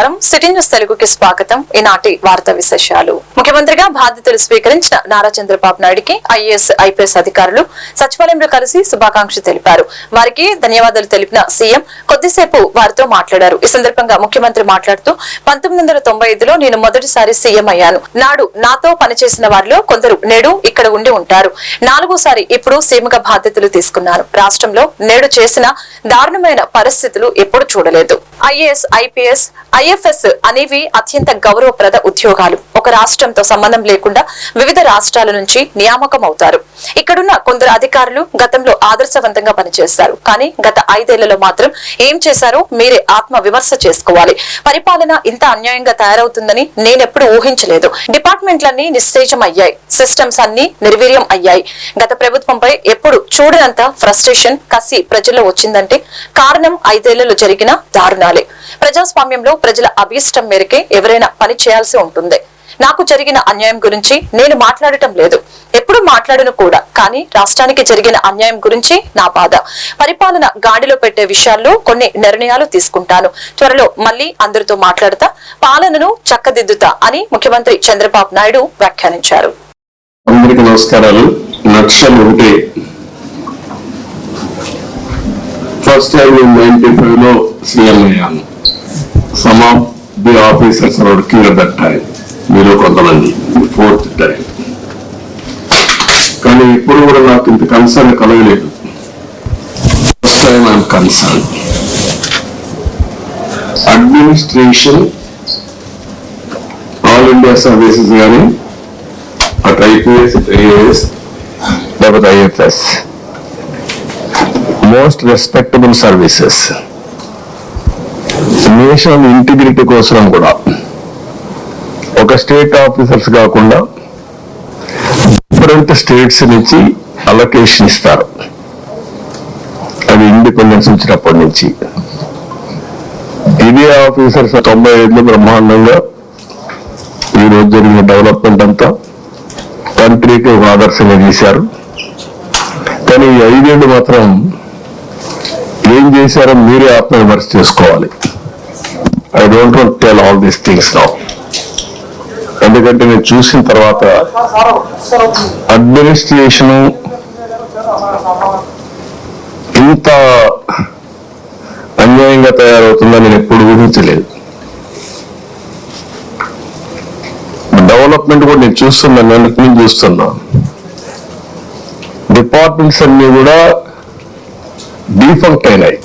నమస్కారం. City news తెలుగుకి స్వాగతం. ఈనాటి వార్తా విశేషాలు. ముఖ్యమంత్రిగా బాధ్యతలు స్వీకరించిన నారా చంద్రబాబు నాయుడికి ఐఏఎస్ ఐపీఎస్ అధికారులు సచివాలయంలో కలిసి శుభాకాంక్షలు తెలిపారు. వారికి ధన్యవాదాలు తెలిపిన సీఎం కొద్దిసేపు వారితో మాట్లాడారు. ఈ సందర్భంగా ముఖ్యమంత్రి మాట్లాడుతూ పంతొమ్మిది వందల నేను మొదటిసారి సీఎం అయ్యాను. నాడు నాతో పనిచేసిన వారిలో కొందరు నేడు ఇక్కడ ఉండి ఉంటారు. నాలుగోసారి ఇప్పుడు సీఎంగా బాధ్యతలు తీసుకున్నాను రాష్ట్రంలో నేడు చేసిన దారుణమైన పరిస్థితులు ఎప్పుడు చూడలేదు. ఐఏఎస్ ఐపీఎస్ ఐ ఐఎఫ్ఎస్ అనేవి అత్యంత గౌరవప్రద ఉద్యోగాలు. ఒక రాష్ట్రంతో సంబంధం లేకుండా వివిధ రాష్ట్రాల నుంచి నియామకం అవుతారు ఇక్కడున్న కొందరు అధికారులు గతంలో ఆదర్శవంతంగా పనిచేశారు కానీ గత ఐదేళ్ళలో మాత్రం ఏం చేశారో మీరే ఆత్మ విమర్శ చేసుకోవాలి. పరిపాలన ఇంత అన్యాయంగా తయారవుతుందని నేనెప్పుడు ఊహించలేదు. డిపార్ట్మెంట్లన్నీ నిశ్చేజం అయ్యాయి సిస్టమ్స్ అన్ని నిర్వీర్యం అయ్యాయి. గత ప్రభుత్వంపై ఎప్పుడు చూడనంత ఫ్రస్ట్రేషన్ కసి ప్రజల్లో వచ్చిందంటే కారణం ఐదేళ్ళలో జరిగిన దారుణాలే. ప్రజాస్వామ్యంలో ప్రజ ప్రజల అభీష్టం మేరకే ఎవరైనా పని చేయాల్సి ఉంటుంది. నాకు జరిగిన అన్యాయం గురించి నేను మాట్లాడటం లేదు. ఎప్పుడు మాట్లాడను కూడా కానీ రాష్ట్రానికి జరిగిన అన్యాయం గురించి నా బాధ. పరిపాలన గాడిలో పెట్టే విషయాల్లో కొన్ని నిర్ణయాలు తీసుకుంటాను. త్వరలో మళ్ళీ అందరితో మాట్లాడతా పాలనను చక్కదిద్దుతా అని ముఖ్యమంత్రి చంద్రబాబు నాయుడు వ్యాఖ్యానించారు. నమస్కారాలు. ఫస్ట్ టైం నేను నైన్టీ ఫైవ్లో సీఎం అయ్యాను some of the officers are working that time మీరు కొంతమంది ఫోర్త్ టైం. కానీ ఇప్పుడు కూడా నాకు ఇంత కన్సర్న్ కలగలేదు. First time I'm concern. Administration all India services కానీ అటు ఐపీఎస్ ఇటు ఐఏఎస్ లేకపోతే IFS. Most respectable services national integrity కోసం కూడా ఒక స్టేట్ ఆఫీసర్స్ కాకుండా డిఫరెంట్ స్టేట్స్ నుంచి అలొకేషన్ ఇస్తారు. అది ఇండిపెండెన్స్ వచ్చినప్పటి నుంచి. ఇదే ఆఫీసర్స్ తొంభై ఐదులో బ్రహ్మాండంగా ఈ రోజు జరిగిన డెవలప్మెంట్ అంతా కంట్రీకి ఒక ఆదర్శంగా చేశారు కానీ ఈ ఐదేళ్ళు మాత్రం ఏం చేశారో మీరే ఆత్మవిమర్శ చేసుకోవాలి. I don't want tell all these things now ఎందుకంటే నేను చూసిన తర్వాత అడ్మినిస్ట్రేషన్ ఇంత అన్యాయంగా తయారవుతుందని నేను ఎప్పుడు ఊహించలేదు. డెవలప్మెంట్ కూడా నేను చూస్తున్నాను నేను నేను చూస్తున్నా. డిపార్ట్మెంట్స్ అన్ని కూడా డీఫంక్ట్ అయినాయి.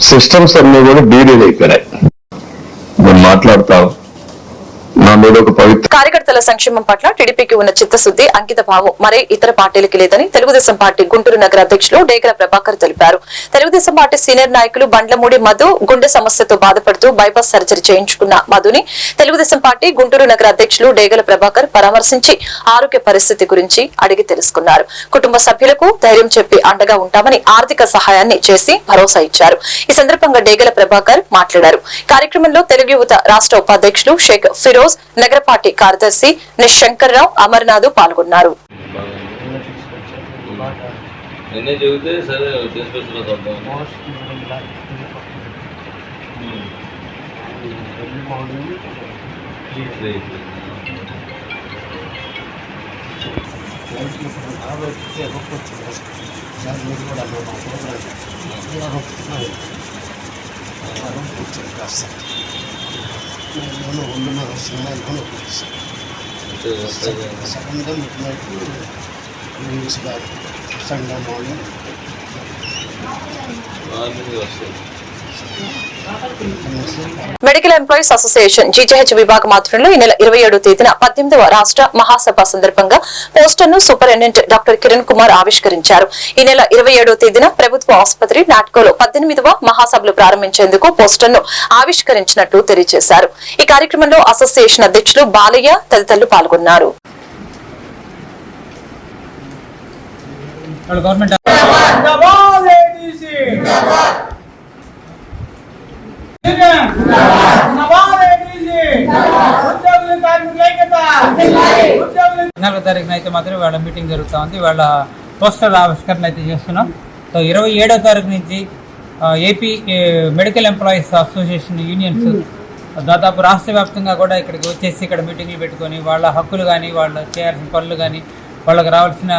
సిస్టమ్స్ అన్నీ కూడా డీరేల్ అయిపోయినాయి. నేను మాట్లాడతాను నా ఒక పవిత్ర కార్యకర్తల సంక్షేమం పట్ల టీడీపీకి ఉన్న చిత్తశుద్ది అంకిత భావం మరే ఇతర పార్టీలకి లేదని తెలుగుదేశం పార్టీ గుంటూరు నగర అధ్యక్షులు డేగల ప్రభాకర్ తెలిపారు. తెలుగుదేశం పార్టీ సీనియర్ నాయకులు బండ్లమూడి మధు గుండె సమస్యతో బాధపడుతూ బైపాస్ సర్జరీ చేయించుకున్న మధుని తెలుగుదేశం పార్టీ గుంటూరు నగర అధ్యక్షులు డేగల ప్రభాకర్ పరామర్శించి ఆరోగ్య పరిస్థితి గురించి అడిగి తెలుసుకున్నారు. కుటుంబ సభ్యులకు ధైర్యం చెప్పి అండగా ఉంటామని ఆర్థిక సహాయాన్ని చేసి భరోసా ఇచ్చారు. ఈ సందర్భంగా డేగల ప్రభాకర్ మాట్లాడారు. కార్యక్రమంలో తెలుగు యువత రాష్ట్ర ఉపాధ్యక్షులు షేక్ ఫిరోజ్ నగర పార్టీ కార్యదర్శి నిశంకర్రావు అమర్నాథ్ పాల్గొన్నారు. నిన్నే చెబితే సరే తీసుకొచ్చిన తప్ప సడన్గా midnight news back Sunday morning వస్తుంది మెడికల్ ఎంప్లాయీస్ అసోసియేషన్ జీజీహెచ్ విభాగం ఆధ్వర్యంలో ఈ నెల ఇరవై ఏడో తేదీన పద్దెనిమిదవ రాష్ట్ర మహాసభ సందర్భంగా పోస్టర్ను సూపరింటెండెంట్ డాక్టర్ కిరణ్ కుమార్ ఆవిష్కరించారు. ఈ నెల ఇరవై ఏడో తేదీన ప్రభుత్వ ఆసుపత్రి నాట్కోలో పద్దెనిమిదవ మహాసభలు ప్రారంభించేందుకు పోస్టర్ను ఆవిష్కరించినట్టు తెలియజేశారు. ఈ కార్యక్రమంలో అసోసియేషన్ అధ్యక్షులు బాలయ్య తదితరులు పాల్గొన్నారు. గవర్నమెంట్ పద్నాలుగో తారీఖున అయితే మాత్రం వాళ్ళ మీటింగ్ జరుగుతూ ఉంది. వాళ్ళ పోస్టర్ ఆవిష్కరణ అయితే చేస్తున్నాం. సో ఇరవై ఏడో తారీఖు నుంచి AP medical employees association unions దాదాపు రాష్ట్ర వ్యాప్తంగా కూడా ఇక్కడికి వచ్చేసి ఇక్కడ మీటింగ్లు పెట్టుకొని వాళ్ళ హక్కులు కానీ వాళ్ళు చేయాల్సిన పనులు కానీ వాళ్ళకి రావాల్సిన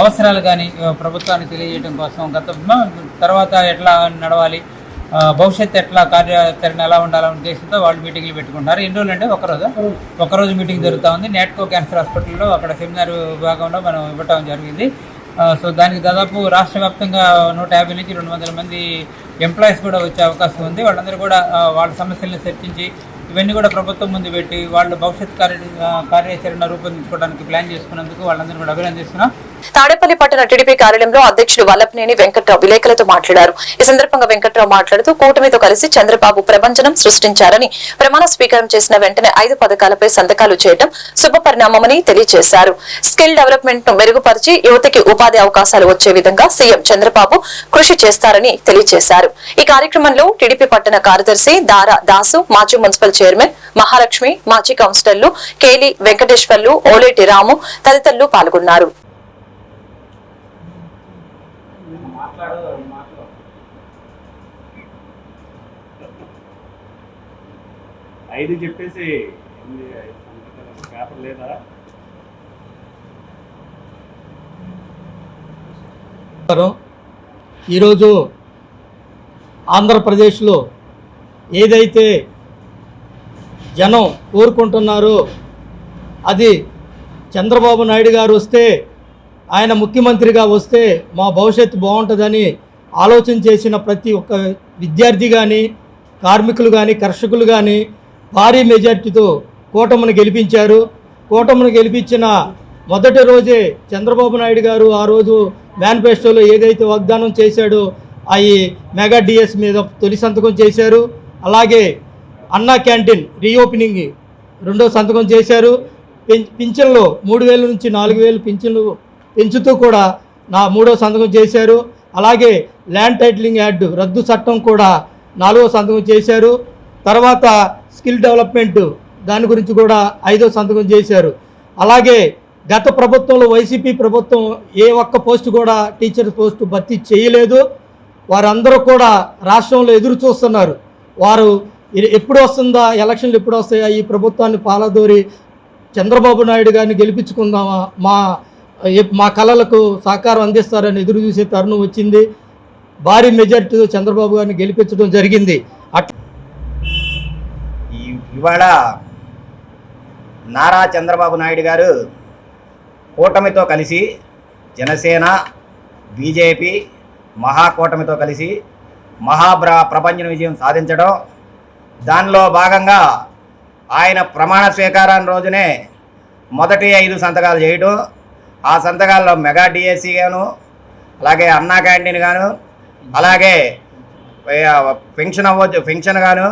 అవసరాలు కానీ ప్రభుత్వానికి తెలియజేయడం కోసం గత తర్వాత ఎట్లా నడవాలి భవిష్యత్తు ఎట్లా కార్యాచరణ ఎలా ఉండాలనే ఉద్దేశంతో వాళ్ళు మీటింగ్లు పెట్టుకుంటారు ఎన్ని రోజులు అంటే ఒకరోజు ఒకరోజు మీటింగ్ జరుగుతూ ఉంది. నేట్కో క్యాన్సర్ హాస్పిటల్లో అక్కడ సెమినార్ విభాగంలో మనం ఇవ్వటం జరిగింది. సో దానికి దాదాపు రాష్ట్ర వ్యాప్తంగా నూట యాభై నుంచి రెండు వందల మంది ఎంప్లాయీస్ కూడా వచ్చే అవకాశం ఉంది. వాళ్ళందరూ కూడా వాళ్ళ సమస్యలను చర్చించి ఇవన్నీ కూడా ప్రభుత్వం ముందు పెట్టి వాళ్ళు భవిష్యత్ కార్య కార్యాచరణ రూపొందించుకోవడానికి ప్లాన్ చేసుకున్నందుకు వాళ్ళందరూ కూడా అభినందిస్తున్నాం. తాడేపల్లి పట్టణ టీడీపీ కార్యాలయంలో అధ్యక్షుడు వల్లపనేని వెంకట్రావు విలేకరులతో మాట్లాడారు. ఈ సందర్భంగా వెంకట్రావు మాట్లాడుతూ కూటమితో కలిసి చంద్రబాబు ప్రపంచనం సృష్టించారని ప్రమాణ స్వీకారం చేసిన వెంటనే ఐదు పథకాలపై సంతకాలు చేయడం శుభ పరిణామమని తెలియజేశారు. స్కిల్ డెవలప్మెంట్ను మెరుగుపరిచి యువతకి ఉపాధి అవకాశాలు వచ్చే విధంగా సీఎం చంద్రబాబు కృషి చేస్తారని తెలియజేశారు. ఈ కార్యక్రమంలో టీడీపీ పట్టణ కార్యదర్శి దారా దాసు మాజీ మున్సిపల్ చైర్మన్ మహాలక్ష్మి మాజీ కౌన్సిలర్లు కేలి వెంకటేశ్వర్లు ఓలేటి రాము తదితరులు పాల్గొన్నారు ఐదు చెప్పేసి. పేపర్ లేదా ఈరోజు ఆంధ్రప్రదేశ్లో ఏదైతే జనం కోరుకుంటున్నారు అది చంద్రబాబు నాయుడు గారు వస్తే ఆయన ముఖ్యమంత్రిగా వస్తే మా భవిష్యత్తు బాగుంటుందని ఆలోచన చేసిన ప్రతి ఒక్క విద్యార్థి కానీ కార్మికులు కానీ కర్షకులు కానీ భారీ మెజార్టీతో కూటమిని గెలిపించారు. కూటమిని గెలిపించిన మొదటి రోజే చంద్రబాబు నాయుడు గారు ఆ రోజు మేనిఫెస్టోలో ఏదైతే వాగ్దానం చేశాడో అవి మెగా డిఎస్ మీద తొలి సంతకం చేశారు. అలాగే అన్నా క్యాంటీన్ రీఓపెనింగ్ రెండో సంతకం చేశారు. పెం- పింఛన్లు మూడు వేల నుంచి నాలుగు వేలు పింఛన్లు పెంచుతూ కూడా నా మూడో సంతకం చేశారు. అలాగే ల్యాండ్ టైటిలింగ్ యాడ్ రద్దు చట్టం కూడా నాలుగో సంతకం చేశారు. తర్వాత స్కిల్ డెవలప్మెంట్ దాని గురించి కూడా ఐదో సంతకం చేశారు. అలాగే గత ప్రభుత్వంలో వైసీపీ ప్రభుత్వం ఏ ఒక్క పోస్ట్ కూడా టీచర్ పోస్టు భర్తీ చేయలేదు. వారందరూ కూడా రాష్ట్రంలో ఎదురు చూస్తున్నారు. వారు ఎప్పుడు వస్తుందా? ఎలక్షన్లు ఎప్పుడు వస్తాయా? ఈ ప్రభుత్వాన్ని పాలదోరి చంద్రబాబు నాయుడు గారిని గెలిపించుకుందామా? మా మా కళలకు సహకారం అందిస్తారని ఎదురు చూసే తరుణం వచ్చింది. భారీ మెజార్టీతో చంద్రబాబు గారిని గెలిపించడం జరిగింది. అట్ ఇవాళ నారా చంద్రబాబు నాయుడు గారు కూటమితో కలిసి జనసేన బీజేపీ మహాకూటమితో కలిసి మహాప్ర ప్రపంచ విజయం సాధించడం దానిలో భాగంగా ఆయన ప్రమాణ స్వీకారాన్ని రోజునే మొదటి ఐదు సంతకాలు చేయడం ఆ సంతకాల్లో మెగా డిఎస్సి గాను అలాగే అన్నా క్యాంటీన్ గాను అలాగే పెన్షన్ అవ్వచ్చు పెన్షన్ గాను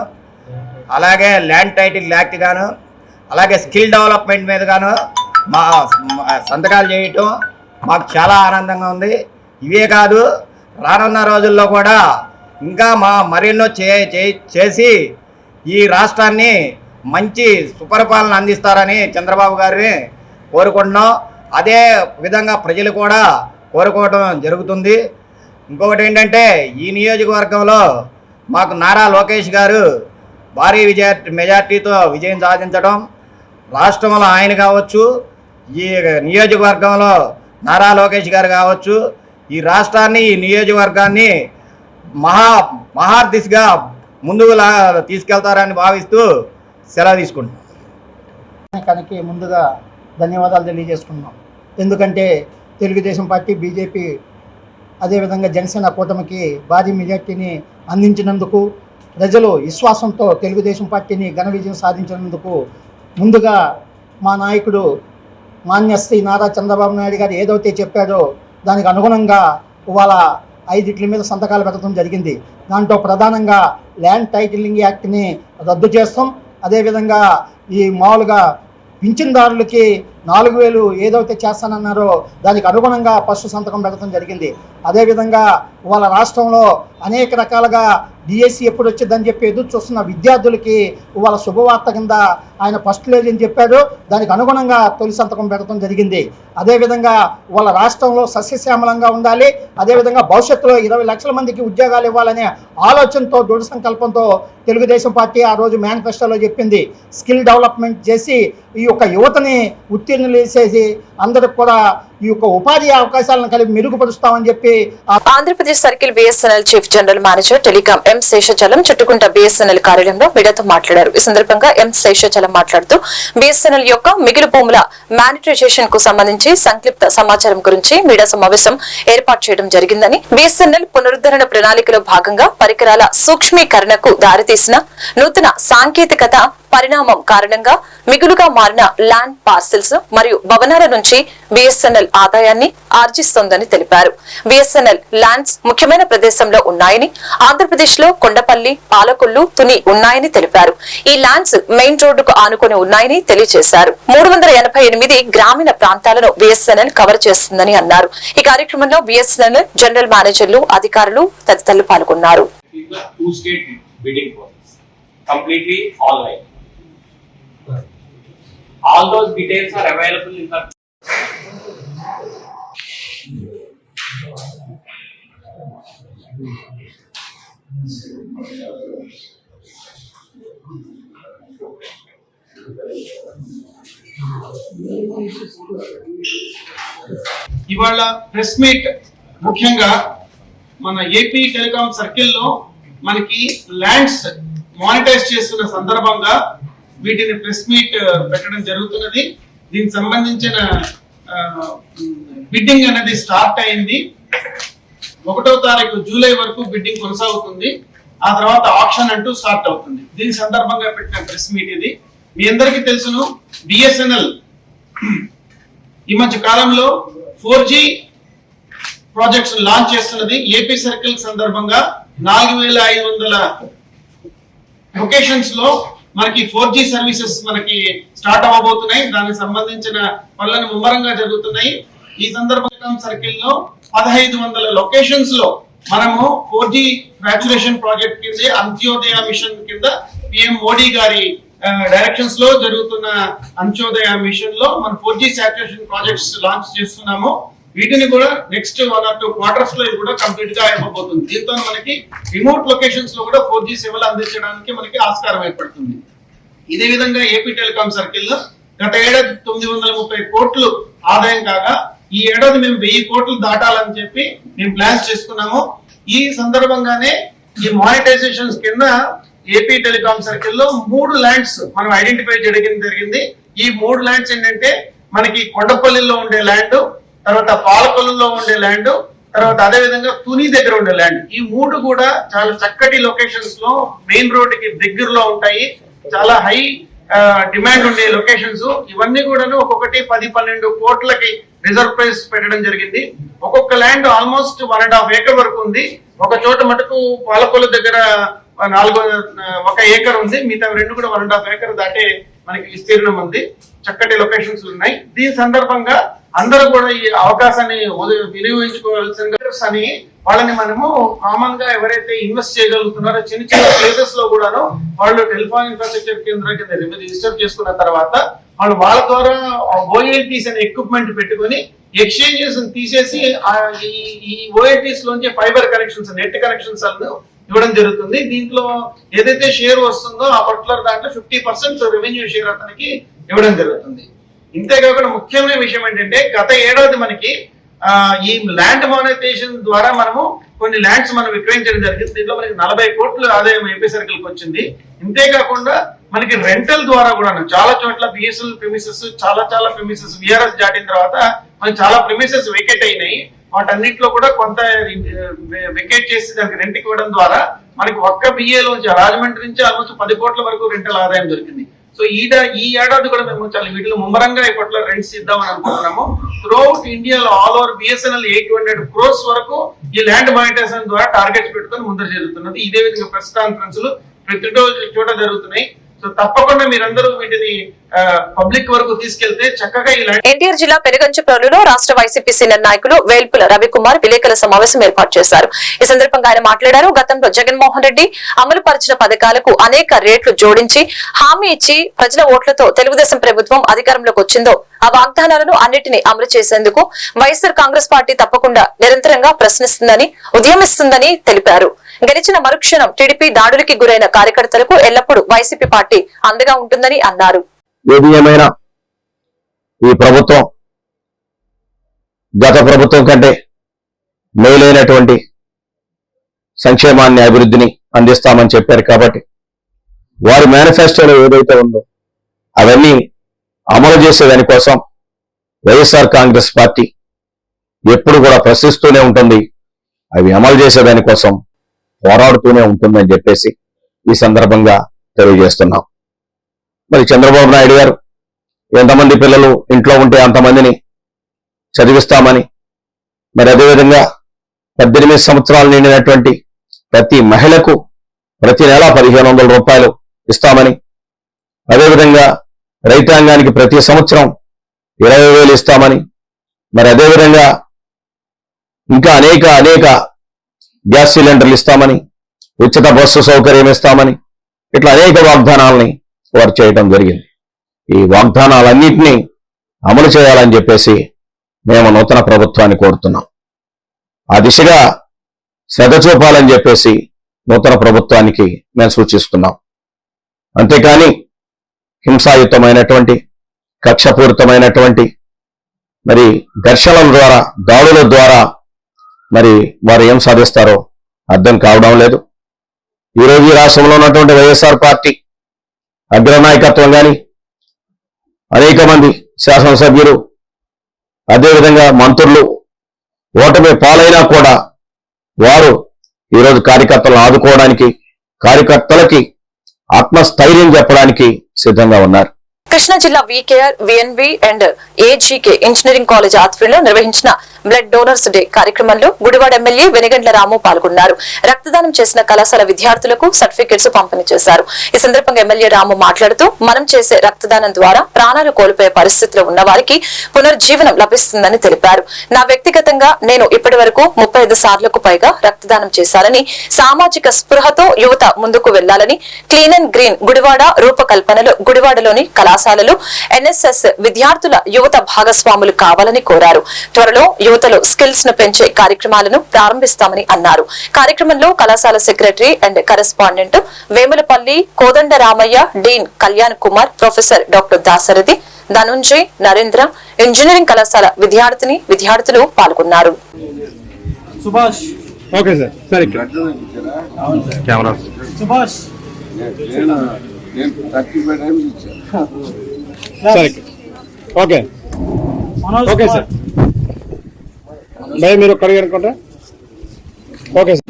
అలాగే ల్యాండ్ టైటిల్ యాక్ట్ గాను అలాగే స్కిల్ డెవలప్మెంట్ మీద గాను మా మా సంతకాలు చేయటం మాకు చాలా ఆనందంగా ఉంది. ఇవే కాదు రానున్న రోజుల్లో కూడా ఇంకా మా మరెన్నో చే చే- చేసి ఈ రాష్ట్రాన్ని మంచి సుపరిపాలన అందిస్తారని చంద్రబాబు గారిని కోరుకుంటున్నాం. అదే విధంగా ప్రజలు కూడా కోరుకోవడం జరుగుతుంది. ఇంకొకటి ఏంటంటే ఈ నియోజకవర్గంలో మాకు నారా లోకేష్ గారు భారీ విజయ మెజార్టీతో విజయం సాధించడం రాష్ట్రంలో ఆయన కావచ్చు ఈ నియోజకవర్గంలో నారా లోకేష్ గారు కావచ్చు ఈ రాష్ట్రాన్ని ఈ నియోజకవర్గాన్ని మహా మహార్దిశగా ముందుకు తీసుకెళ్తారని భావిస్తూ సెలవు తీసుకుంటున్నాం కనుక ముందుగా ధన్యవాదాలు తెలియజేసుకున్నాం ఎందుకంటే తెలుగుదేశం పార్టీ బీజేపీ అదేవిధంగా జనసేన కూటమికి భారీ మెజార్టీని అందించినందుకు ప్రజలు విశ్వాసంతో తెలుగుదేశం పార్టీని ఘన విజయం సాధించినందుకు ముందుగా మా నాయకుడు మాన్య శ్రీ నారా చంద్రబాబు నాయుడు గారు ఏదైతే చెప్పాడో దానికి అనుగుణంగా ఇవాళ ఐదిట్ల మీద సంతకాలు పెట్టడం జరిగింది. దాంట్లో ప్రధానంగా ల్యాండ్ టైటిలింగ్ యాక్ట్ని రద్దు చేస్తాం. అదేవిధంగా ఈ మామూలుగా పింఛన్దారులకి నాలుగు వేలు ఏదైతే చేస్తానన్నారో దానికి అనుగుణంగా ఫస్ట్ సంతకం పెట్టడం జరిగింది. అదేవిధంగా వాళ్ళ రాష్ట్రంలో అనేక రకాలుగా డిఎస్సి ఎప్పుడు వచ్చిందని చెప్పి ఎదురు చూస్తున్న విద్యార్థులకి వాళ్ళ శుభవార్త కింద ఆయన ఫస్ట్ లేదు అని చెప్పారు దానికి అనుగుణంగా తొలి సంతకం పెట్టడం జరిగింది. అదేవిధంగా వాళ్ళ రాష్ట్రంలో సస్యశ్యామలంగా ఉండాలి. అదేవిధంగా భవిష్యత్తులో ఇరవై లక్షల మందికి ఉద్యోగాలు ఇవ్వాలనే ఆలోచనతో దృఢ సంకల్పంతో తెలుగుదేశం పార్టీ ఆ రోజు మేనిఫెస్టోలో చెప్పింది. స్కిల్ డెవలప్మెంట్ చేసి ఈ యొక్క యువతని ఉత్తీర్ణులు చేసేసి అందరికి కూడా ఈ యొక్క ఉపాధి అవకాశాలను కలిపి మెరుగుపరుస్తామని చెప్పి Andhra Pradesh circle BSNL chief general manager telecom M Seshachalam చుట్టుకుంట BSNL కార్యాలయంలో మీడియాతో మాట్లాడారు. ఈ సందర్భంగా ఎం శేషచలం మాట్లాడుతూ బిఎస్ఎన్ఎల్ యొక్క మిగిలి భూముల మానిటరైజేషన్కు సంబంధించి సంక్లిప్త సమాచారం గురించి మీడియా సమావేశం ఏర్పాటు చేయడం జరిగిందని బిఎస్ఎన్ఎల్ పునరుద్ధరణ ప్రణాళికలో భాగంగా పరికరాల సూక్ష్మీకరణకు దారితీసిన నూతన సాంకేతికత పరిణామం కారణంగా మిగులుగా మారిన ల్యాండ్ పార్సిల్స్ మరియు భవనాల నుంచి బిఎస్ఎన్ఎల్ ఆదాయాన్ని ఆర్జిస్తోందని తెలిపారు. బిఎస్ఎన్ఎల్ ల్యాండ్స్ ముఖ్యమైన ప్రదేశంలో ఉన్నాయని ఆంధ్రప్రదేశ్లో కొండపల్లి పాలకొల్లు తుని ఉన్నాయని తెలిపారు. ఈ ల్యాండ్స్ మెయిన్ రోడ్డుకు ఆనుకుని ఉన్నాయని తెలియజేశారు. మూడు వందల ఎనభై ఎనిమిది గ్రామీణ ప్రాంతాలను బిఎస్ఎన్ఎల్ కవర్ చేస్తుందని అన్నారు. ఈ కార్యక్రమంలో బిఎస్ఎన్ఎల్ జనరల్ మేనేజర్లు అధికారులు తదితరులు పాల్గొన్నారు. Completely online. All those details are available in the ఇవాళ ప్రెస్ మీట్ ముఖ్యంగా మన ఏపీ టెలికాం సర్కిల్లో మనకి ల్యాండ్స్ మానిటైజ్ చేస్తున్న సందర్భంగా వీటిని ప్రెస్ మీట్ పెట్టడం జరుగుతున్నది. దీనికి సంబంధించిన బిడ్డింగ్ అనేది స్టార్ట్ అయింది. ఒకటో తారీఖు జూలై వరకు బిడ్డింగ్ కొనసాగుతుంది. ఆ తర్వాత ఆప్షన్ అంటూ స్టార్ట్ అవుతుంది. దీని సందర్భంగా పెట్టిన ప్రెస్ మీట్ ఇది. మీ అందరికీ తెలుసును బిఎస్ఎన్ఎల్ ఈ మధ్య కాలంలో ఫోర్ జీ ప్రాజెక్ట్స్ లాంచ్ చేస్తున్నది. ఏపీ సర్కిల్ సందర్భంగా నాలుగు వేల ఐదు వందల లొకేషన్స్లో మనకి ఫోర్ జీ సర్వీసెస్ మనకి స్టార్ట్ అవ్వబోతున్నాయి. దానికి సంబంధించిన పనులను ముమ్మరంగా జరుగుతున్నాయి. ఈ సందర్భంగా సర్కిల్లో పదహైదు వందల లొకేషన్స్లో మనము ఫోర్ జీ ఫ్రాచురేషన్ ప్రాజెక్ట్ కింద అంత్యోదయ మిషన్ కింద పిఎం మోడీ గారి డైరెక్షన్స్లో జరుగుతున్న అంత్యోదయ మిషన్లో మనం four G saturation projects launch చేస్తున్నాము. వీటిని కూడా నెక్స్ట్ వన్ ఆర్ టూ క్వార్టర్స్లో కూడా కంప్లీట్గా అయిపోతుంది. దీంతో మనకి రిమోట్ లొకేషన్స్లో కూడా ఫోర్ జీ సేవలు అందించడానికి మనకి ఆస్కారం ఏర్పడుతుంది. ఇదే విధంగా ఏపీ టెలికాం సర్కిల్లో గత ఏడాది తొమ్మిది వందల ముప్పై కోట్లు ఆదాయం కాగా ఈ ఏడాది మేము వెయ్యి కోట్లు దాటాలని చెప్పి మేము ప్లాన్స్ చేసుకున్నాము. ఈ సందర్భంగానే ఈ మానిటైజేషన్స్ కింద ఏపీ టెలికాం సర్కిల్లో మూడు ల్యాండ్స్ మనం ఐడెంటిఫై చేయడం జరిగింది. ఈ మూడు ల్యాండ్స్ ఏంటంటే మనకి కొండపల్లిలో ఉండే ల్యాండ్ తర్వాత పాలకొల్లులో ఉండే ల్యాండ్ తర్వాత అదే విధంగా తుని దగ్గర ఉండే ల్యాండ్ ఈ మూడు కూడా చాలా చక్కటి లొకేషన్స్లో మెయిన్ రోడ్కి దగ్గరలో ఉంటాయి. చాలా హై డిమాండ్ ఉండే లొకేషన్స్ ఇవన్నీ కూడాను ఒక్కొక్కటి పది పన్నెండు కోట్లకి రిజర్వ్ ప్రైస్ పెట్టడం జరిగింది. ఒక్కొక్క land almost one and half acre వరకు ఉంది. ఒక చోట మటుకు పాలకొల్లు దగ్గర నాలుగు ఒక ఏకర్ ఉంది. మిగతా రెండు కూడా వన్ అండ్ హాఫ్ ఏకర్ దాటే మనకి విస్తీర్ణం ఉంది. చక్కటి లొకేషన్స్ ఉన్నాయి. దీని సందర్భంగా అందరూ కూడా ఈ అవకాశాన్ని వినియోగించుకోవాల్సిన అని వాళ్ళని మనము కామన్గా ఎవరైతే ఇన్వెస్ట్ చేయగలుగుతున్నారో చిన్న చిన్న ప్లేసెస్లో కూడాను వాళ్ళు టెలిఫోన్ ఇన్ఫ్రాస్ట్రక్చర్ కేంద్రం కింద రిజిస్టర్ చేసుకున్న తర్వాత వాళ్ళు వాళ్ళ ద్వారా ఓఎల్టీస్ అనే ఎక్విప్మెంట్ పెట్టుకొని ఎక్స్చేంజెస్ తీసేసి ఈ- ఓఎల్టీస్ లోంచి ఫైబర్ కనెక్షన్స్ నెట్ కనెక్షన్స్ ఇవ్వడం జరుగుతుంది. దీంట్లో ఏదైతే షేర్ వస్తుందో ఆ పర్టికులర్ దాంట్లో ఫిఫ్టీ పర్సెంట్ రెవెన్యూ షేర్ అతనికి ఇవ్వడం జరుగుతుంది. ఇంతేకాకుండా ముఖ్యమైన విషయం ఏంటంటే గత ఏడాది మనకి ఈ ల్యాండ్ మానిటైజేషన్ ద్వారా మనము కొన్ని ల్యాండ్స్ మనం విక్రయించడం జరిగింది. దీంట్లో మనకి నలభై కోట్ల ఆదాయం ఏపీ సర్కిల్కి వచ్చింది. ఇంతేకాకుండా మనకి రెంటల్ ద్వారా కూడా చాలా చోట్ల బిఎస్ఎల్ ప్రిమిసెస్ చాలా చాలా ప్రిమిసెస్ విఆర్ఎస్ దాటిన తర్వాత మనకి చాలా ప్రిమిసెస్ వెకేట్ అయినాయి. వాటన్నిటిలో కూడా కొంత వెకేట్ చేసి దానికి రెంట్ ఇవ్వడం ద్వారా మనకి ఒక్క బిఏలోంచి రాజమండ్రి నుంచి ఆల్మోస్ట్ పది కోట్ల వరకు రెంటల్ ఆదాయం దొరికింది. సో ఈ ఈ ఏడాది కూడా మేము చాలా వీటిలో ముమ్మరంగా ఇప్పట్లో రెంట్స్ ఇద్దామని అనుకుంటున్నాము. త్రూఅవుట్ ఇండియాలో all over BSNL eight hundred crores వరకు ఈ ల్యాండ్ మానిటైజేషన్ ద్వారా టార్గెట్స్ పెట్టుకొని ముందర జరుగుతున్నది. ఇదే విధంగా ప్రెస్ కాన్ఫరెన్స్లు ప్రతి రోజు చోట జరుగుతున్నాయి. సో తప్పకుండా మీరందరూ వీటిని పబ్లిక్ వరకు తీసుకెళ్తే చక్కగా ఇలా ఎన్టీఆర్ జిల్లా పెనుగంచిప్రోలులో రాష్ట్ర వైసీపీ సీనియర్ నాయకులు వేల్పుల రవికుమార్ విలేకరుల సమావేశం ఏర్పాటు చేశారు. ఈ సందర్భంగా ఆయన మాట్లాడారు. గతంలో జగన్మోహన్ రెడ్డి అమలు పరిచిన పథకాలకు అనేక రేట్లు జోడించి హామీ ఇచ్చి ప్రజల ఓట్లతో తెలుగుదేశం ప్రభుత్వం అధికారంలోకి వచ్చిందో ఆ వాగ్దానాలను అన్నిటినీ అమలు చేసేందుకు వైఎస్ఆర్ కాంగ్రెస్ పార్టీ తప్పకుండా నిరంతరంగా ప్రశ్నిస్తుందని ఉద్యమిస్తుందని తెలిపారు. గెలిచిన మరుక్షణం టీడీపీ దాడులకి గురైన కార్యకర్తలకు ఎల్లప్పుడూ వైసీపీ పార్టీ అండగా ఉంటుందని అన్నారు. ఏది ఏమైనా ఈ ప్రభుత్వం గత ప్రభుత్వం కంటే మేలైనటువంటి సంక్షేమాన్ని అభివృద్ధిని అందిస్తామని చెప్పారు కాబట్టి వారి మేనిఫెస్టోలో ఏదైతే ఉందో అవన్నీ అమలు చేసే కోసం వైఎస్ఆర్ కాంగ్రెస్ పార్టీ ఎప్పుడు కూడా ప్రశ్నిస్తూనే ఉంటుంది. అవి అమలు చేసే కోసం పోరాడుతూనే ఉంటుందని చెప్పేసి ఈ సందర్భంగా తెలియజేస్తున్నాం. మరి చంద్రబాబు నాయుడు గారు ఎంతమంది పిల్లలు ఇంట్లో ఉంటే అంతమందిని చదివిస్తామని మరి అదేవిధంగా పద్దెనిమిది సంవత్సరాలు నిండినటువంటి ప్రతి మహిళకు ప్రతి నెల పదిహేను వందల రూపాయలు ఇస్తామని అదేవిధంగా రైతాంగానికి ప్రతి సంవత్సరం ఇరవై వేలు ఇస్తామని మరి అదేవిధంగా ఇంకా అనేక అనేక గ్యాస్ సిలిండర్లు ఇస్తామని ఉచిత బస్సు సౌకర్యం ఇస్తామని ఇట్లా అనేక వాగ్దానాలని వారు చేయడం జరిగింది. ఈ వాగ్దానాలన్నింటినీ అమలు చేయాలని చెప్పేసి మేము నూతన ప్రభుత్వాన్ని కోరుతున్నాం. ఆ దిశగా శ్రద్ధ చూపాలని చెప్పేసి నూతన ప్రభుత్వానికి మేము సూచిస్తున్నాం. అంతేకాని హింసాయుతమైనటువంటి కక్షపూరితమైనటువంటి మరి ఘర్షణల ద్వారా దాడుల ద్వారా మరి వారు ఏం సాధిస్తారో అర్థం కావడం లేదు. ఈరోజు ఈ రాష్ట్రంలో ఉన్నటువంటి వైఎస్ఆర్ పార్టీ అగ్రనాయకత్వం కానీ అనేక మంది శాసనసభ్యులు అదేవిధంగా మంత్రులు ఓటమి పాలైనా కూడా వారు ఈరోజు కార్యకర్తలను ఆదుకోవడానికి కార్యకర్తలకి ఆత్మస్థైర్యం చెప్పడానికి సిద్ధంగా ఉన్నారు. కృష్ణా జిల్లా VKR VNV and AGK engineering college ఆధ్వర్యంలో నిర్వహించిన బ్లడ్ డోనర్స్ డే కార్యక్రమంలో గుడివాడ ఎమ్మెల్యే వెనగండ్ల రాము పాల్గొన్నారు. రక్తదానం చేసిన కళాశాల విద్యార్థులకు సర్టిఫికెట్స్ పంపిణీ చేశారు. ఈ సందర్భంగా ఎమ్మెల్యే రాము మాట్లాడుతూ మనం చేసే రక్తదానం ద్వారా ప్రాణాలు కోల్పోయే పరిస్థితిలో ఉన్న వారికి పునర్జీవనం లభిస్తుందని తెలిపారు. నా వ్యక్తిగతంగా నేను ఇప్పటి వరకు ముప్పై సార్లకు పైగా రక్తదానం చేశానని సామాజిక స్పృహతో యువత ముందుకు వెళ్ళాలని క్లీన్ అండ్ గ్రీన్ గుడివాడ రూపకల్పనలో గుడివాడలోని కళాశాలలు ఎన్ఎస్ఎస్ విద్యార్థుల యువత భాగస్వాములు కావాలని కోరారు. త్వరలో యువతలో స్కిల్స్ను పెంచే కార్యక్రమాలను ప్రారంభిస్తామని అన్నారు. కార్యక్రమంలో కళాశాల secretary and correspondent Vemulapalli Kodanda Ramayya dean Kalyan Kumar professor doctor Dasaradhi Dhanunjay Narendra engineering కళాశాల విద్యార్థిని విద్యార్థులు పాల్గొన్నారు. సుభాష్. Okay sir. సార్. ఇక్కడ కెమెరా. సుభాష్. సార్. ఇక్కడ ఓకే ఓకే సార్. భయ మీరు ఒక్కడికి అనుకుంటా? Okay sir.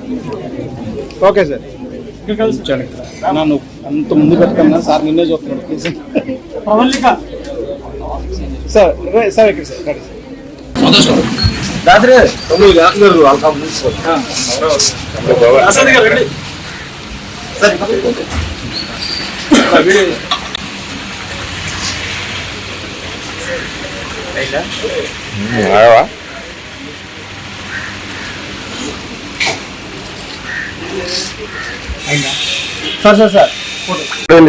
Okay sir. కూర్చోండి. నన్ను అంత ముందు పెట్టుకున్నా సార్ నిన్నే చూస్తున్నాడు. ప్రవల్లిక సార్ రే- సార్ ఇక్కడ సార్ రండి. Sir sir sir.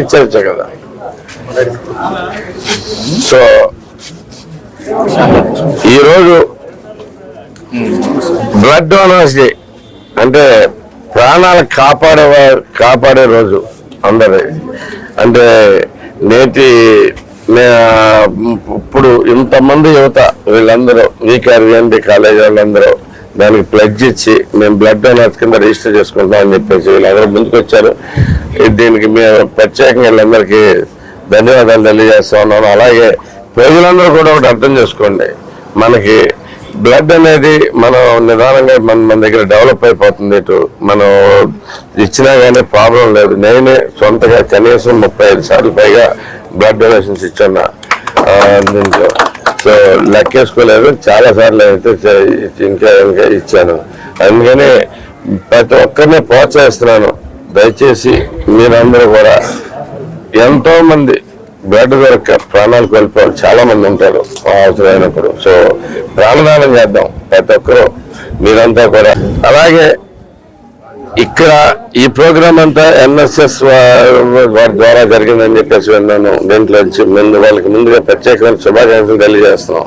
ఇచ్చేయచ్చు కదా. సో ఈరోజు బ్లడ్ డోనర్స్ డే. అంటే ప్రాణాలు కాపాడే కాపాడే రోజు అందరి అంటే నేటి ఇప్పుడు ఇంతమంది యువత వీళ్ళందరూ వీకార్ విఎన్బి కాలేజ్ వాళ్ళందరూ దానికి ప్లడ్జ్ ఇచ్చి మేము బ్లడ్ డొనర్స్ కింద రిజిస్టర్ చేసుకుంటాం అని చెప్పేసి వీళ్ళందరూ ముందుకు వచ్చారు. దీనికి మేము ప్రత్యేకంగా వీళ్ళందరికీ ధన్యవాదాలు తెలియజేస్తా ఉన్నాను. అలాగే ప్రజలందరూ కూడా ఒకటి అర్థం చేసుకోండి. మనకి బ్లడ్ అనేది మనం నిదానంగా మన మన దగ్గర డెవలప్ అయిపోతుంది ఇటు. మనం ఇచ్చినా కానీ ప్రాబ్లం లేదు. నేనే సొంతగా కనీసం ముప్పై ఐదు సార్లు పైగా బ్లడ్ డొనేషన్స్ ఇచ్చున్నా దీంట్లో. సో లెక్కేసుకోలేదు చాలా సార్లు అయితే ఇంకా ఇంకా ఇచ్చాను. అందుకని ప్రతి ఒక్కరిని ప్రోత్సహిస్తున్నాను. దయచేసి మీరందరూ కూడా ఎంతో మంది బయట దొరక్క ప్రాణాలు కోల్పోవాలి చాలా మంది ఉంటారు అవసరమైనప్పుడు. సో ప్రాణదానం చేద్దాం ప్రతి ఒక్కరూ. మీరంతా కూడా. అలాగే ఇక్కడ ఈ ప్రోగ్రామ్ అంతా ఎన్ఎస్ఎస్ వారి ద్వారా జరిగిందని చెప్పేసి విన్నాను. దీంట్లో నుంచి ముందు వాళ్ళకి ముందుగా ప్రత్యేకమైన శుభాకాంక్షలు తెలియజేస్తున్నాం.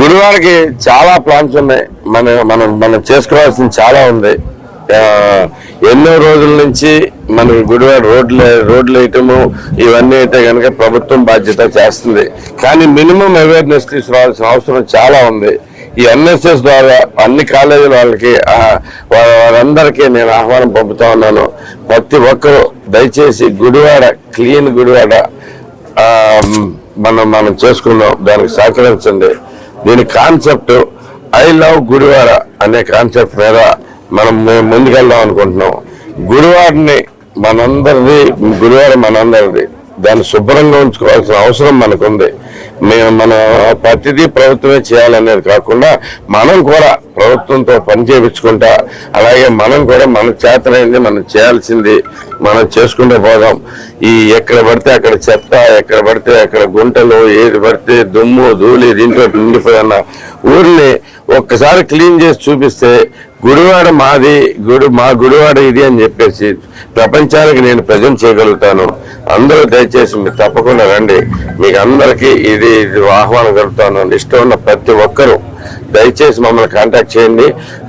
గురువారికి చాలా ప్లాన్స్ ఉన్నాయి. మన మనం మనం చేసుకోవాల్సింది చాలా ఉంది. ఎన్నో రోజుల నుంచి మనకి గుడివాడ రోడ్లు రోడ్లు వేయటము ఇవన్నీ అయితే కనుక ప్రభుత్వం బాధ్యత చేస్తుంది. కానీ మినిమం అవేర్నెస్ తీసుకురావాల్సిన అవసరం చాలా ఉంది. ఈ ఎన్ఎస్ఎస్ ద్వారా అన్ని కాలేజీల వాళ్ళకి వాళ్ళందరికీ వారందరికీ నేను ఆహ్వానం పంపుతా ఉన్నాను. ప్రతి ఒక్కరూ దయచేసి గుడివాడ క్లీన్ గుడివాడ మనం మనం చేసుకుందాం దానికి సహకరించండి. దీని కాన్సెప్ట్ ఐ లవ్ గుడివాడ అనే కాన్సెప్ట్ మీద మనం మేము ముందుకెళ్దాం అనుకుంటున్నాం. గుడివాడిని మనందరిది గుడివాడ మనందరిది. దాన్ని శుభ్రంగా ఉంచుకోవాల్సిన అవసరం మనకుంది. మేము మన ప్రతిదీ ప్రభుత్వమే చేయాలనేది కాకుండా మనం కూడా ప్రభుత్వంతో పని చేయించుకుంటా అలాగే మనం కూడా మన చేతనైంది మనం చేయాల్సింది మనం చేసుకుంటూ పోదాం. ఈ ఎక్కడ పడితే అక్కడ చెత్త ఎక్కడ పడితే అక్కడ గుంటలు ఏది పడితే దుమ్ము ధూళి దీంట్లో నిండిపోయిన ఊరిని ఒక్కసారి క్లీన్ చేసి చూపిస్తే గుడివాడ మాది గుడి మా గుడివాడ ఇది అని చెప్పేసి ప్రపంచానికి నేను ప్రజెంట్ చేయగలుగుతాను. అందరూ దయచేసి మీరు తప్పకుండా రండి. మీకు అందరికీ ఇది ఇది ఆహ్వానం కలుగుతాను ఇష్టం ఉన్న ప్రతి ఒక్కరూ దయచేసి మమ్మల్ని కాంటాక్ట్ చేయండి.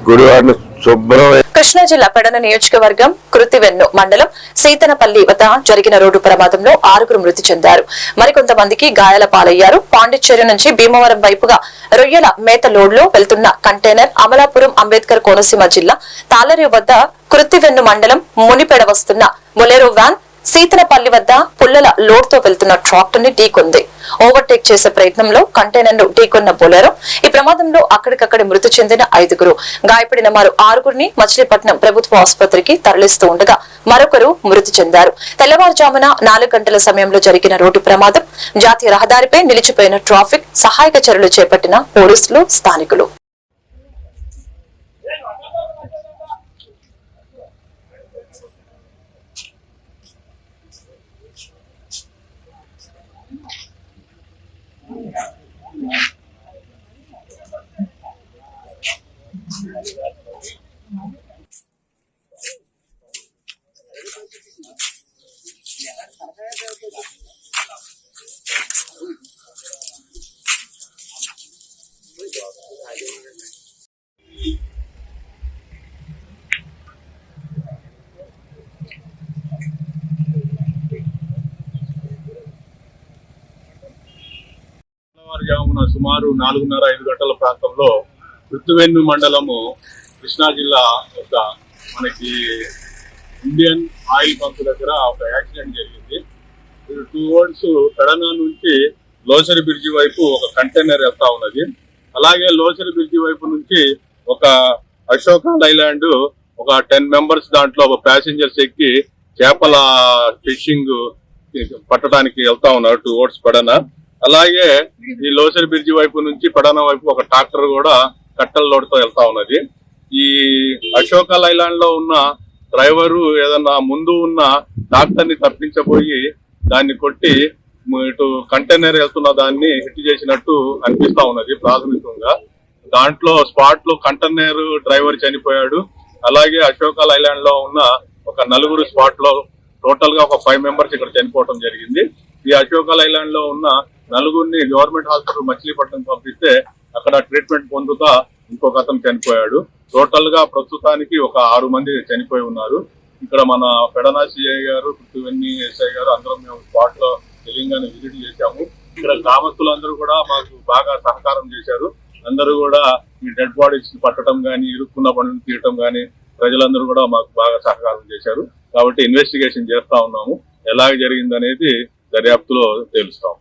గురువారిని శుభ్రం కృష్ణా జిల్లా పెడన నియోజకవర్గం కృతివెన్ను మండలం సీతనపల్లి వద్ద జరిగిన రోడ్డు ప్రమాదంలో ఆరుగురు మృతి చెందారు. మరికొంతమందికి గాయాల పాలయ్యారు. పాండిచ్చేరి నుంచి భీమవరం వైపుగా రొయ్యల మేత లోడ్లో వెళ్తున్న కంటైనర్ అమలాపురం అంబేద్కర్ కోనసీమ జిల్లా తాళరి వద్ద కృతివెన్ను మండలం మునిపెడ వస్తున్న ములేరో వ్యాన్ సీతలపల్లి వద్ద పుల్లల లోడ్తో వెళ్తున్న ట్రాక్టర్ని ఢీకొంది. ఓవర్టేక్ చేసే ప్రయత్నంలో కంటైనర్ను ఢీకొన్న బొలెరో ఈ ప్రమాదంలో అక్కడికక్కడ మృతి చెందిన ఐదుగురు. గాయపడిన మరో ఆరుగురిని మచిలీపట్నం ప్రభుత్వ ఆసుపత్రికి తరలిస్తూ ఉండగా మరొకరు మృతి చెందారు. తెల్లవారుజామున నాలుగు గంటల సమయంలో జరిగిన రోడ్డు ప్రమాదం జాతీయ రహదారిపై నిలిచిపోయిన ట్రాఫిక్ సహాయక చర్యలు చేపట్టిన పోలీసులు స్థానికులు. తెల్లవారుజామున సుమారు నాలుగున్నర ఐదు గంటల ప్రాంతంలో ఋతువెన్ను మండలము కృష్ణా జిల్లా యొక్క మనకి ఇండియన్ ఆయిల్ పంప్ దగ్గర ఒక యాక్సిడెంట్ జరిగింది. ఇది టూ వర్డ్స్ పెడన నుంచి లోసరి బ్రిడ్జి వైపు ఒక కంటైనర్ వెళ్తా ఉన్నది. అలాగే లోసరి బ్రిడ్జి వైపు నుంచి ఒక అశోక లైలాండ్ ఒక టెన్ మెంబర్స్ దాంట్లో ఒక ప్యాసింజర్స్ ఎక్కి చేపల ఫిషింగ్ పట్టడానికి వెళ్తా ఉన్నారు టూ ఓట్స్ పెడన అలాగే ఈ లోసరి బ్రిడ్జి వైపు నుంచి పడన వైపు ఒక ట్రాక్టర్ కూడా కట్టెల లోడ్తో వెళ్తా ఉన్నది. ఈ అశోక లైలాండ్లో ఉన్న డ్రైవరు ఏదన్నా ముందు ఉన్న డాక్టర్ని ని తప్పించబోయి దాన్ని కొట్టి ఇటు కంటైనర్ వెళ్తున్న దాన్ని హిట్ చేసినట్టు అనిపిస్తా ఉన్నది ప్రాథమికంగా. దాంట్లో స్పాట్లో కంటైనర్ డ్రైవర్ చనిపోయాడు. అలాగే అశోక లైలాండ్లో ఉన్న ఒక నలుగురు స్పాట్లో టోటల్గా ఒక ఫైవ్ మెంబర్స్ ఇక్కడ చనిపోవడం జరిగింది. ఈ అశోక లైలాండ్లో ఉన్న నలుగురిని గవర్నమెంట్ హాస్పిటల్ మచిలీపట్నం పంపిస్తే అక్కడ ట్రీట్మెంట్ పొందుతా ఇంకొక అతను చనిపోయాడు. టోటల్గా ప్రస్తుతానికి ఒక ఆరు మంది చనిపోయి ఉన్నారు. ఇక్కడ మన పెడనా సిఐ గారు పుట్టువెన్ని ఎస్ఐ గారు అందరం మేము స్పాట్లో తెలంగాణ విజిట్ చేశాము. ఇక్కడ గ్రామస్తులందరూ కూడా మాకు బాగా సహకారం చేశారు. అందరూ కూడా ఈ డెడ్ బాడీస్ పట్టడం కానీ ఇరుక్కున్న పనులు తీయటం కానీ ప్రజలందరూ కూడా మాకు బాగా సహకారం చేశారు. కాబట్టి ఇన్వెస్టిగేషన్ చేస్తా ఉన్నాము. ఎలాగ జరిగిందనేది దర్యాప్తులో తెలుస్తాం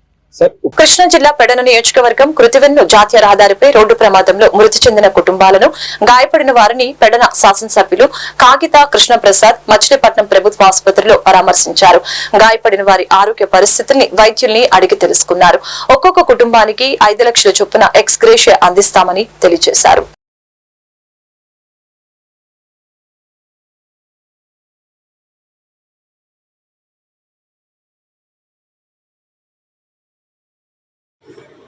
కృష్ణా జిల్లా పెడన నియోజకవర్గం కృతివెన్ను జాతీయ రహదారిపై రోడ్డు ప్రమాదంలో మృతి చెందిన కుటుంబాలను గాయపడిన వారిని పెడన శాసనసభ్యులు కాగిత కృష్ణప్రసాద్ మచిలీపట్నం ప్రభుత్వ ఆసుపత్రిలో పరామర్శించారు. గాయపడిన వారి ఆరోగ్య పరిస్థితిని వైద్యుల్ని అడిగి తెలుసుకున్నారు. ఒక్కొక్క కుటుంబానికి ఐదు లక్షల చొప్పున ఎక్స్గ్రేషియా అందిస్తామని తెలియజేశారు.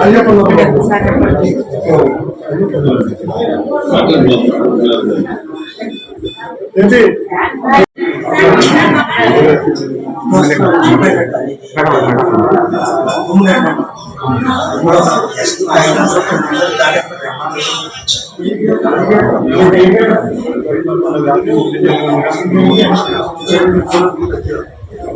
ありがとう。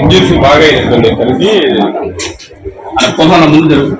ఇంజక్షన్ బాగా అయిందండి కలిసి పొలాల ముందు జరుగు